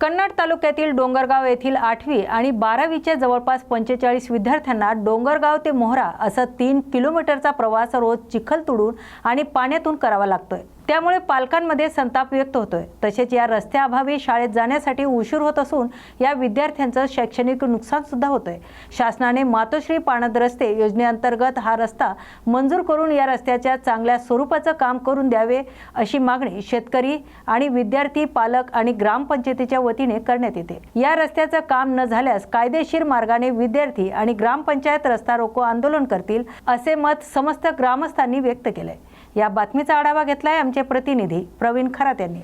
कन्नड तालुक्यातील डोंगरगाव येथील आठवी आणि बारावीच्या जवळपास पंचेचाळीस विद्यार्थ्यांना डोंगरगाव ते मोहरा असं तीन किलोमीटरचा प्रवास रोज चिखल तुडून आणि पाण्यातून करावा लागतोय. त्यामुळे पालकांमध्ये संताप व्यक्त होतोय. तसेच या रस्त्याअभावी शाळेत जाण्यासाठी उशीर होत असून या विद्यार्थ्यांचं शैक्षणिक नुकसान सुद्धा होतंय. शासनाने मातोश्री पाणद रस्ते योजनेअंतर्गत हा रस्ता मंजूर करून या रस्त्याच्या चांगल्या स्वरूपाचं काम करून द्यावे अशी मागणी शेतकरी आणि विद्यार्थी पालक आणि ग्रामपंचायतीच्या वतीने करण्यात येते. या रस्त्याचं काम न झाल्यास कायदेशीर मार्गाने विद्यार्थी आणि ग्रामपंचायत रस्ता रोको आंदोलन करतील असे मत समस्त ग्रामस्थांनी व्यक्त केलंय. या बातमीचा आढावा घेतलाय आमचे प्रतिनिधी प्रवीण खरात यांनी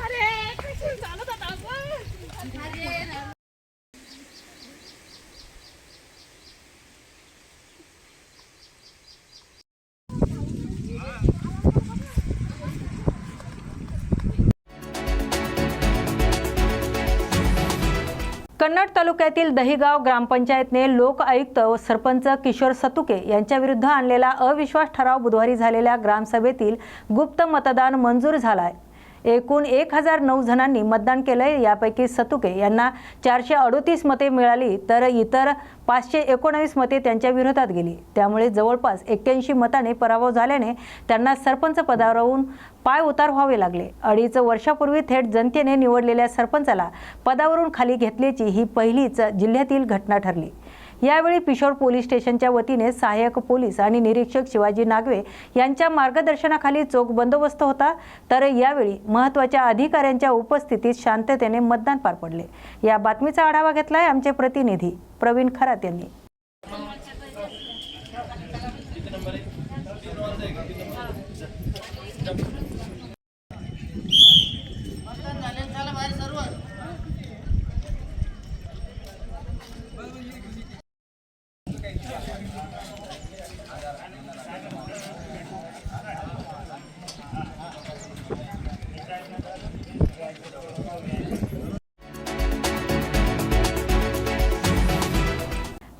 अरे कशी चालत होता आपण कन्नड तालुक्यातील दहिगाव ग्रामपंचायतने लोक आयुक्त व सरपंच किशोर सतुके यांच्याविरुद्ध आणलेला अविश्वास ठराव बुधवारी झालेल्या ग्रामसभेतील गुप्त मतदान मंजूर झालाय. एकूण एक हजार नऊ जणांनी मतदान केलंय. यापैकी सतुके यांना चारशे अडोतीस मते मिळाली तर इतर पाचशे एकोणावीस मते त्यांच्या विरोधात गेली. त्यामुळे जवळपास एक्क्याऐंशी मताने पराभव झाल्याने त्यांना सरपंच पदावरून पाय उतार व्हावे लागले. अडीच वर्षापूर्वी थेट जनतेने निवडलेल्या सरपंचाला पदावरून खाली घेतल्याची ही पहिलीच जिल्ह्यातील घटना ठरली. यावेळी पिशोर पोलीस स्टेशनच्या वतीने सहाय्यक पोलीस आणि निरीक्षक शिवाजी नागवे यांच्या मार्गदर्शनाखाली चोख बंदोबस्त होता. तर यावेळी महत्त्वाच्या अधिकाऱ्यांच्या उपस्थितीत शांततेने मतदान पार पडले. या बातमीचा आढावा घेतलाय आमचे प्रतिनिधी प्रवीण खरात यांनी.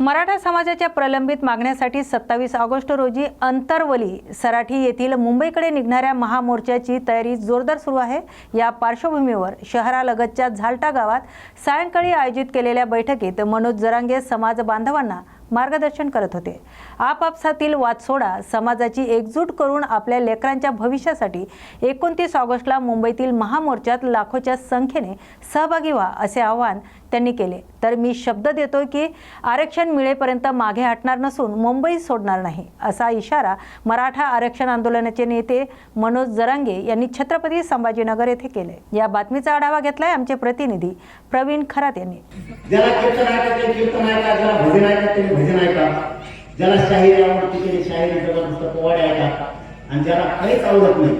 मराठा समाजाच्या प्रलंबित मागण्यासाठी सत्तावीस ऑगस्ट रोजी अंतरवली सराठी येथील मुंबईकडे निघणाऱ्या महामोर्चाची तयारी जोरदार सुरू आहे. या पार्श्वभूमीवर शहरालगतच्या झालटा गावात सायंकाळी आयोजित केलेल्या बैठकीत मनोज जरांगे समाज बांधवांना मार्गदर्शन करत होते. आपापसातील वाद सोडा समाजाची एकजूट करून आपल्या लेकरांच्या भविष्यासाठी एकोणतीस ऑगस्टला मुंबईतील महामोर्चात लाखोच्या संख्येने सहभागी व्हा असे आवाहन त्यांनी केले. तर मी शब्द देतोय की आरक्षण मिळेपर्यंत मागे हटणार नसून मुंबई सोडणार नाही असा इशारा मराठा आरक्षण आंदोलनाचे नेते मनोज जरांगे यांनी छत्रपती संभाजीनगर येथे केले. या बातमीचा आढावा घेतलाय आमचे प्रतिनिधी प्रवीण खरात यांनी. म्हणजे भजन ऐका ज्याला शाहिरी आवडते त्याने शाहिरी जबरदस्त पोवाडे ऐका आणि ज्याला काहीच आवडत नाही.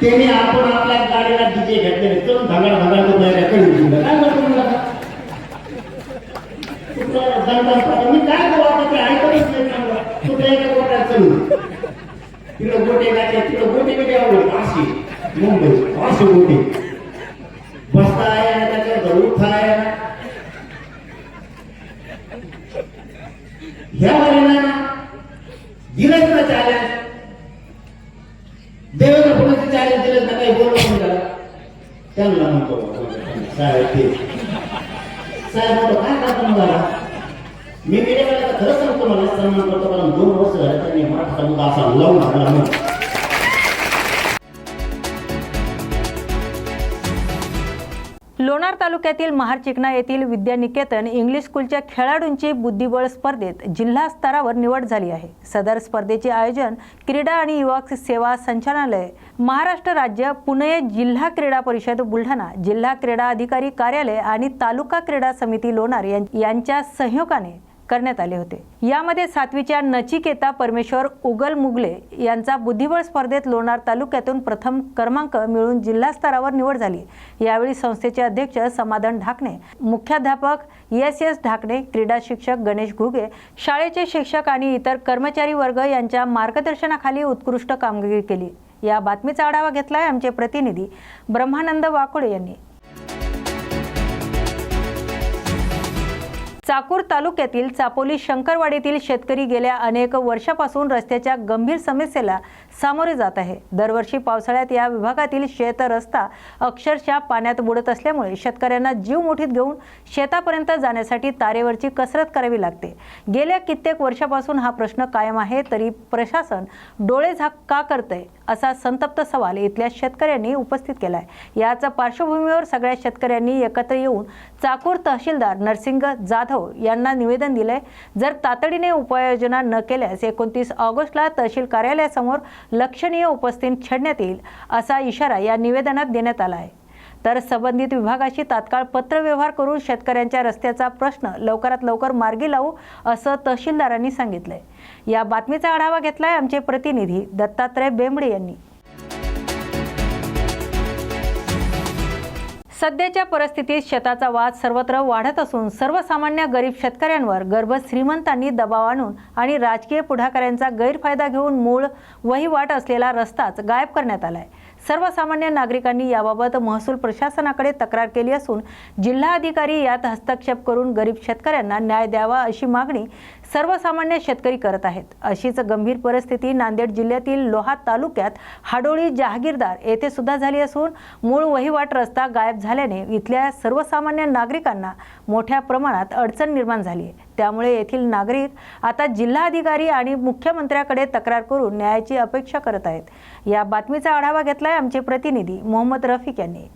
त्याने आपण आपल्या गाडीला डीजे घेतलेले चलून धागाड धागाड तो बाहेर कधी काय करतो मला मी काय करू आता? ते ऐकतच नाही चांगलं. कुठल्या एका गोट्यात चलू तिला गोटे गाठले तिला गोटे कधी आवडत. असे. मुंबई. असे गोटे बसता आहे आणि त्याच्यावर उठा आहे ह्या महिन्याला दिलंच ना चॅलेंज देवेंद्र फडणवीस चॅलेंज दिलं ना काही बोलणं पण त्याला त्यांना म्हणतो साहेब ते साहेब म्हणतो काय करतो मला मी गेल्या वेळेला खरं सांगतो मला सन्मान करतो कारण दोन वर्ष झाले त्यांनी मराठा मुद्दा असा लावून हाडला म्हणून लोणार तालुक्यातील महारचिकना येथील विद्यानिकेतन इंग्लिश स्कूलच्या खेळाडूंची बुद्धिबळ स्पर्धेत जिल्हा स्तरावर निवड झाली आहे. सदर स्पर्धेचे आयोजन क्रीडा आणि युवक सेवा संचालनालय महाराष्ट्र राज्य पुणे जिल्हा क्रीडा परिषद बुलढाणा जिल्हा क्रीडा अधिकारी कार्यालय आणि तालुका क्रीडा समिती लोणार यां- यांच्या सहयोगाने करण्यात आले होते. यामध्ये सातवीच्या नचिकेता परमेश्वर उगल मुगले यांचा बुद्धिबळ स्पर्धेत लोणार तालुक्यातून प्रथम क्रमांक मिळून जिल्हा स्तरावर निवड झाली. यावेळी संस्थेचे अध्यक्ष समाधान ढाकणे मुख्याध्यापक एस एस ढाकणे क्रीडा शिक्षक गणेश घुगे शाळेचे शिक्षक आणि इतर कर्मचारी वर्ग यांच्या मार्गदर्शनाखाली उत्कृष्ट कामगिरी केली. या बातमीचा आढावा घेतलाय आमचे प्रतिनिधी ब्रह्मानंद वाकोडे यांनी. चाकूर तालुक्यातील चापोली शंकरवाडीतील शेतकरी गेल्या अनेक वर्षापासून रस्त्याच्या गंभीर समस्येला सामोरे जात आहे. दरवर्षी पावसाळ्यात या विभागातील शेत रस्ता अक्षरशः पाण्यात बुडत असल्यामुळे शेतकऱ्यांना जीव मुठीत घेऊन शेतापर्यंत जाण्यासाठी तारेवरची कसरत करावी लागते. गेल्या कित्येक वर्षापासून हा प्रश्न कायम आहे तरी प्रशासन डोळे झाक का करतंय? असा संतप्त सवाल इथल्या शेतकऱ्यांनी उपस्थित केला आहे याच पार्श्वभूमीवर सगळ्या शेतकऱ्यांनी एकत्र येऊन चाकूर तहसीलदार नरसिंग जाधव यांना निवेदन दिलंय. जर तातडीने उपाययोजना न केल्यास एकोणतीस ऑगस्टला तहसील कार्यालयासमोर लक्षणीय उपस्थित छेडण्यात येईल असा इशारा या निवेदनात देण्यात आला आहे तर संबंधित विभागाशी तात्काळ पत्रव्यवहार करून शेतकऱ्यांच्या रस्त्याचा प्रश्न लवकरात लवकर मार्गी लावू असं तहसीलदारांनी सांगितलंय. या बातमीचा आढावा घेतलाय आमचे प्रतिनिधी दत्तात्रय बेंबडे यांनी. सध्याच्या परिस्थितीत शेताचा वाद सर्वत्र वाढत असून सर्वसामान्य गरीब शेतकऱ्यांवर गर्भ श्रीमंतांनी दबाव आणून आणि राजकीय पुढाकारांचा गैरफायदा घेऊन मूळ वहिवाट असलेला रस्ताच गायब करण्यात आलाय. सर्वसामान्य नागरिकांनी याबाबत महसूल प्रशासनाकडे तक्रार केली असून जिल्हाधिकारी यात हस्तक्षेप करून गरीब शेतकऱ्यांना न्याय द्यावा अशी मागणी सर्वसामान्य शेतकरी करत आहेत. अशीच गंभीर परिस्थिती नांदेड जिल्ह्यातील लोहा तालुक्यात हाडोळी जहागीरदार येथे सुद्धा झाली असून मूळ वहिवाट रस्ता गायब झाल्याने इथल्या सर्वसामान्य नागरिकांना मोठ्या प्रमाणात अडचण निर्माण झाली आहे. त्यामुळे येथील नागरिक आता जिल्हाधिकारी आणि मुख्यमंत्र्याकडे तक्रार करून न्यायाची अपेक्षा करत आहेत. या बातमीचा आढावा घेतलाय आमचे प्रतिनिधी मोहम्मद रफिक यांनी.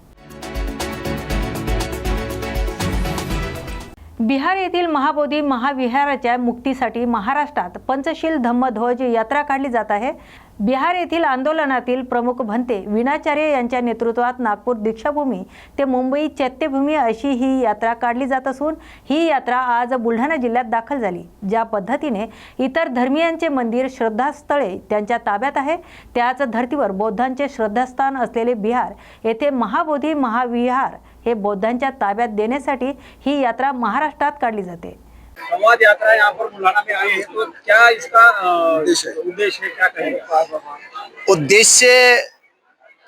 बिहार येथील महाबोधी महाविहाराच्या मुक्तीसाठी महाराष्ट्रात पंचशील धम्मध्वज यात्रा काढली जात आहे. बिहार येथील आंदोलनातील प्रमुख भंते विनाचार्य यांच्या नेतृत्वात नागपूर दीक्षाभूमी ते मुंबई चैत्यभूमी अशी ही यात्रा काढली जात असून ही यात्रा आज बुलढाणा जिल्ह्यात दाखल झाली ज्या पद्धतीने इतर धर्मियांचे मंदिर श्रद्धास्थळे त्यांच्या ताब्यात आहे. त्याच धर्तीवर बौद्धांचे श्रद्धास्थान असलेले बिहार येथे महाबोधी महाविहार हे बौद्धांच्या ताब्यात देण्यासाठी ही यात्रा महाराष्ट्रात काढली जाते. संवाद यात्रा यहाँ पर बुलाना में आई है तो क्या इसका उद्देश्य है। क्या कहेंगे? उद्देश्य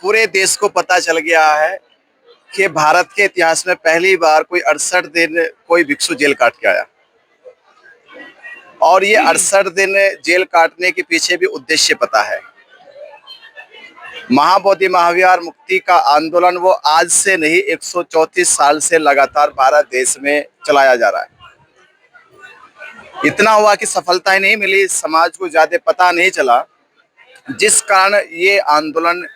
पूरे देश को पता चल गया है कि भारत के इतिहास में पहली बार कोई अड़सठ दिन कोई भिक्षु जेल काट के आया। और ये अड़सठ दिन जेल काटने के पीछे भी उद्देश्य पता है। महाबोधि महाविहार मुक्ति का आंदोलन वो आज से नहीं 134 साल से लगातार भारत देश में चलाया जा रहा है। इतना हुआ कि सफलता ही नहीं मिली, समाज को ज़्यादा पता नहीं चला। जिस कारण ये आंदोलन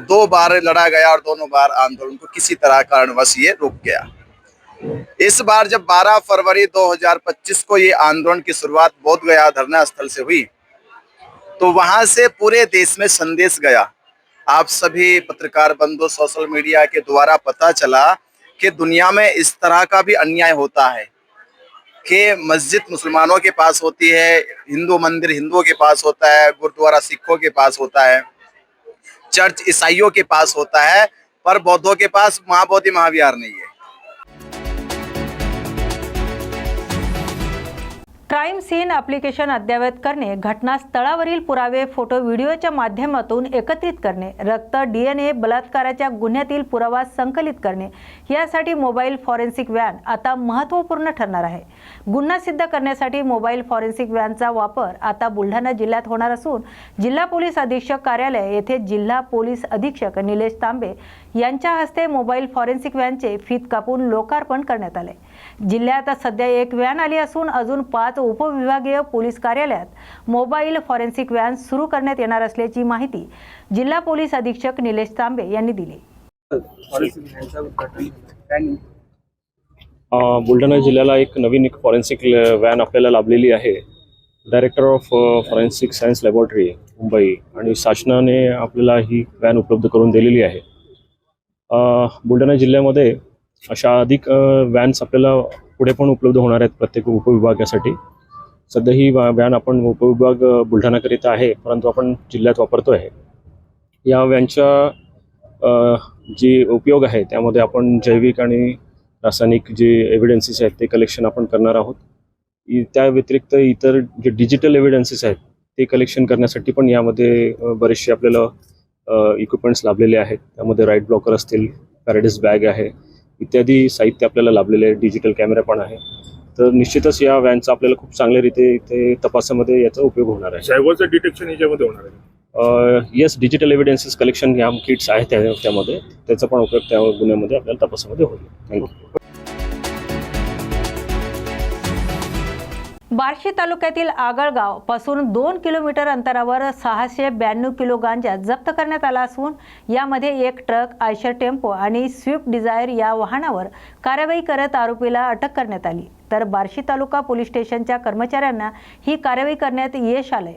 दो बार लड़ा गया और दोनों बार आंदोलन को किसी तरह कारणवश ये रुक गया। इस बार जब 12 फरवरी 2025 को ये आंदोलन की शुरुआत बोध गया धरना स्थल से हुई तो वहाँ से पूरे देश में संदेश गया। आप सभी पत्रकार बंधु सोशल मीडिया के द्वारा पता चला कि दुनिया में इस तरह का भी अन्याय होता है कि मस्जिद मुसलमानों के पास होती है, हिंदू मंदिर हिंदुओं के पास होता है, गुरुद्वारा सिखों के पास होता है, चर्च ईसाइयों के पास होता है, पर बौद्धों के पास, महाबोधि महाविहार नहीं है। सीन ॲप्लिकेशन अद्ययावत करणे घटनास्थळावरील पुरावे फोटो व्हिडिओच्या माध्यमातून एकत्रित करणे रक्त डी एन ए बलात्काराच्या गुन्ह्यातील पुरावा संकलित करणे यासाठी मोबाईल फॉरेन्सिक व्हॅन आता महत्त्वपूर्ण ठरणार आहे. गुन्हा सिद्ध करण्यासाठी मोबाईल फॉरेन्सिक व्हॅनचा वापर आता बुलढाणा जिल्ह्यात होणार असून जिल्हा पोलीस अधीक्षक कार्यालय येथे जिल्हा पोलीस अधीक्षक निलेश तांबे यांच्या हस्ते मोबाईल फॉरेन्सिक व्हॅनचे फीत कापून लोकार्पण करण्यात आले. जिल्ह्यात सध्या एक व्हॅन आली असून अजून पाच उपविभागीय पोलीस कार्यालयात मोबाईल फॉरेन्सिक व्हॅन सुरू करण्यात येणार असल्याची माहिती जिल्हा पोलीस अधीक्षक निलेश तांबे यांनी दिली. बुलढाणा जिल्ह्याला एक नवीन एक फॉरेन्सिक व्हॅन आपल्याला लाभलेली आहे. Director of forensic science laboratory Mumbai. आणि शासनाने आपल्याला ही व्हॅन उपलब्ध करून दिलेली आहे. बुलढाणा जिल्ह्यामध्ये अशा अधिक व्हॅन्स आपल्याला पुढे पण उपलब्ध होणार आहेत प्रत्येक उपविभागासाठी. सध्या ही व्हॅन आपण उपविभाग बुलढाणाकरिता आहे परंतु आपण जिल्ह्यात वापरतो आहे या व्हॅनच्या जी जे उपयोग आहे त्यामध्ये आपण जैविक आणि रासायनिक जे एव्हिडन्सेस आहेत ते कलेक्शन आपण करणार आहोत. त्या व्यतिरिक्त इतर जे डिजिटल एव्हिडन्सेस आहेत ते कलेक्शन करण्यासाठी पण यामध्ये बरेचसे आपल्याला इक्विपमेंट्स लाभलेले आहेत. त्यामध्ये राईट ब्लॉकर असतील पॅराडिस बॅग आहे. इत्यादी साहित्य आपल्याला लाभलेले आहे. डिजिटल कॅमेरा पण आहे. तर निश्चितच या व्हॅनचा आपल्याला खूप चांगल्या रीते इथे तपासामध्ये याचा उपयोग होणार आहे. सायबरचं डिटेक्शन याच्यामध्ये होणार आहे येस डिजिटल एव्हिडन्सेस कलेक्शन या किट्स आहेत त्या त्यामध्ये. त्याचा पण उपयोग त्या गुन्ह्यामध्ये आपल्याला तपासामध्ये होईल. थँक्यू बार्शी तालुक्यातील आगळगावपासून दोन किलोमीटर अंतरावर सहाशे ब्याण्णव किलो गांजा जप्त करण्यात आला असून यामध्ये एक ट्रक आयशर टेम्पो आणि स्विफ्ट डिझायर या वाहनावर कारवाई करत आरोपीला अटक करण्यात आली. तर बार्शी तालुका पोलीस स्टेशनच्या कर्मचाऱ्यांना ही कारवाई करण्यात यश आलंय.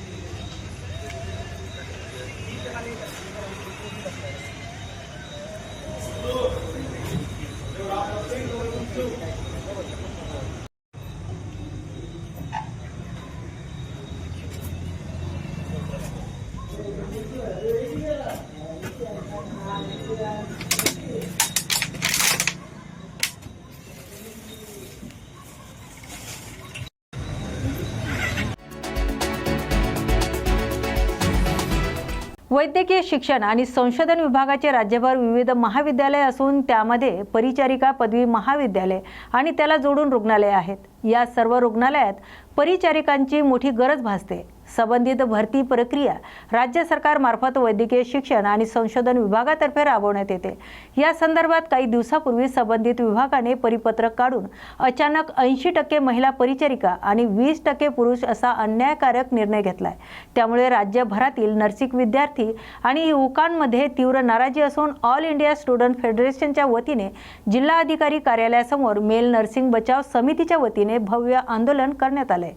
वैद्यकीय शिक्षण आणि संशोधन विभागाचे राज्यभर विविध महाविद्यालय असून त्यामध्ये परिचारिका पदवी महाविद्यालय आणि त्याला जोडून रुग्णालय आहेत. या सर्व रुग्णालयात परिचारिकांची मोठी गरज भासते. संबंधित भरती प्रक्रिया राज्य सरकारमार्फत वैद्यकीय शिक्षण आणि संशोधन विभागातर्फे राबवण्यात येते. या संदर्भात काही दिवसापूर्वी संबंधित विभागाने परिपत्रक काढून अचानक ऐंशी टक्के महिला परिचारिका आणि वीस टक्के पुरुष असा अन्यायकारक निर्णय घेतलाय. त्यामुळे राज्यभरातील नर्सिंग विद्यार्थी आणि युवकांमध्ये तीव्र नाराजी असून ऑल इंडिया स्टुडंट फेडरेशनच्या वतीने जिल्हाधिकारी कार्यालयासमोर मेल नर्सिंग बचाव समितीच्या वतीने भव्य आंदोलन करण्यात आलंय.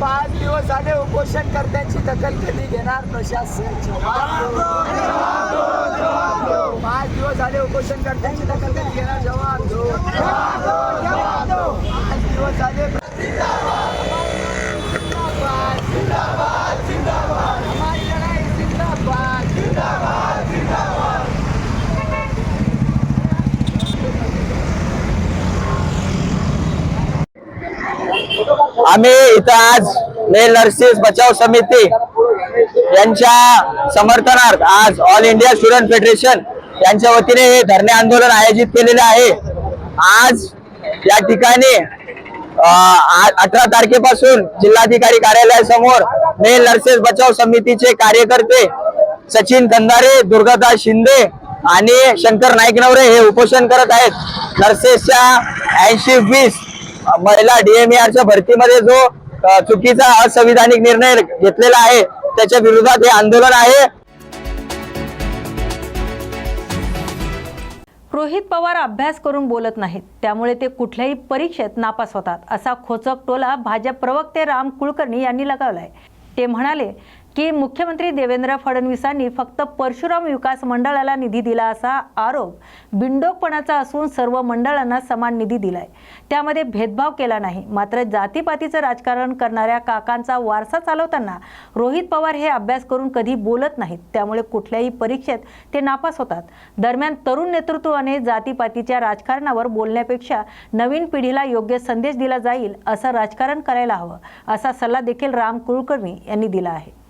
पाच दिवस झाले उपोषण उपोषणकर्त्यांची दखल कधी घेणार? प्रशासन पाच दिवस झाले उपोषण उपोषणकर्त्यांची दखल कधी घेणार? जवाब दो. पाच दिवस झाले आम्ही इथं आज मेल नर्सेस बचाव समिती यांच्या समर्थनार्थ आज ऑल इंडिया स्टुडंट फेडरेशन यांच्या वतीने हे धरणे आंदोलन आयोजित केलेले आहे. आज या ठिकाणी अठरा तारखेपासून जिल्हाधिकारी कार्यालयासमोर मेल नर्सेस बचाव समितीचे कार्यकर्ते सचिन कंधारे दुर्गादास शिंदे आणि शंकर नाईक नवरे हे उपोषण करत आहेत. नर्सेसच्या ऐंशी वीस महिला डीएमआरच्या भरतीमध्ये जो चुकीचा असंविधानिक निर्णय घेतलेला आहे त्याच्या विरोधात हे आंदोलन आहे. रोहित पवार अभ्यास करून बोलत नाहीत. त्यामुळे ते कुठल्याही परीक्षेत नापास होतात असा खोचक टोला भाजप प्रवक्ते राम कुलकर्णी यांनी लगावलाय. ते म्हणाले की मुख्यमंत्री देवेंद्र फडणवीसांनी फक्त परशुराम विकास मंडळाला निधी दिला असा आरोप बिंडोकपणाचा असून सर्व मंडळांना समान निधी दिलाय. त्यामध्ये भेदभाव केला नाही. मात्र जातीपातीचं राजकारण करणाऱ्या काकांचा वारसा चालवताना रोहित पवार हे अभ्यास करून कधी बोलत नाहीत. त्यामुळे कुठल्याही परीक्षेत ते नापास होतात. दरम्यान तरुण नेतृत्वाने जातीपातीच्या राजकारणावर बोलण्यापेक्षा नवीन पिढीला योग्य संदेश दिला जाईल असं राजकारण करायला हवं असा सल्ला देखील राम कुलकर्णी यांनी दिला आहे.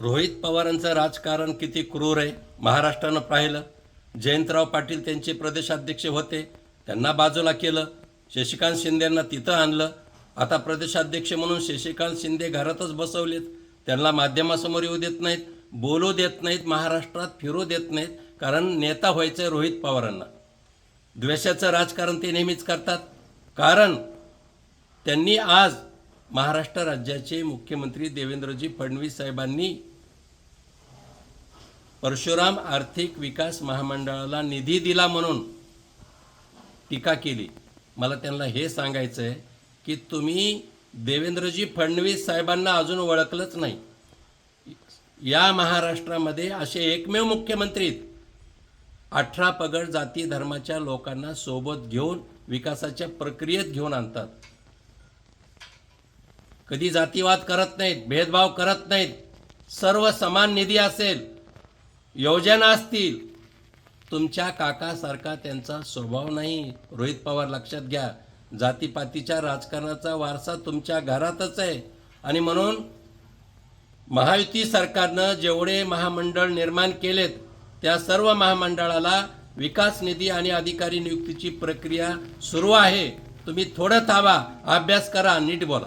रोहित पवारांचं राजकारण किती क्रूर आहे? महाराष्ट्रानं पाहिलं. जयंतराव पाटील त्यांचे प्रदेशाध्यक्ष होते. त्यांना बाजूला केलं. शशिकांत शिंदेंना तिथं आणलं. आता प्रदेशाध्यक्ष म्हणून शशिकांत शिंदे घरातच बसवलेत. त्यांना माध्यमासमोर येऊ देत नाहीत बोलू देत नाहीत महाराष्ट्रात फिरू देत नाहीत कारण नेता व्हायचं आहे रोहित पवारांना. द्वेषाचं राजकारण ते नेहमीच करतात. कारण त्यांनी आज महाराष्ट्र राज्याचे मुख्यमंत्री देवेंद्रजी फडणवीस साहेबांनी परशुराम आर्थिक विकास महामंडळाला निधी दिला म्हणून टीका केली. मला त्यांना हे सांगायचं आहे की तुम्ही देवेंद्रजी फडणवीस साहेबांना अजून ओळखलंच नाही. या महाराष्ट्रामध्ये असे एकमेव मुख्यमंत्री अठरा पगड जाती धर्माच्या लोकांना सोबत घेऊन विकासाच्या प्रक्रियेत घेऊन आणतात. कधी जातीवाद करत नाहीत भेदभाव करत नाहीत. सर्व समान निधी असेल. योजना असतील. तुमच्या काकासारखा त्यांचा स्वभाव नाही. रोहित पवार लक्षात घ्या. जातीपातीच्या राजकारणाचा वारसा तुमच्या घरातच आहे. आणि म्हणून महायुती सरकारनं जेवढे महामंडळ निर्माण केलेत त्या सर्व महामंडळाला विकास निधी आणि अधिकारी नियुक्तीची प्रक्रिया सुरू आहे. तुम्ही थोडं थांबा. अभ्यास करा. नीट बोला.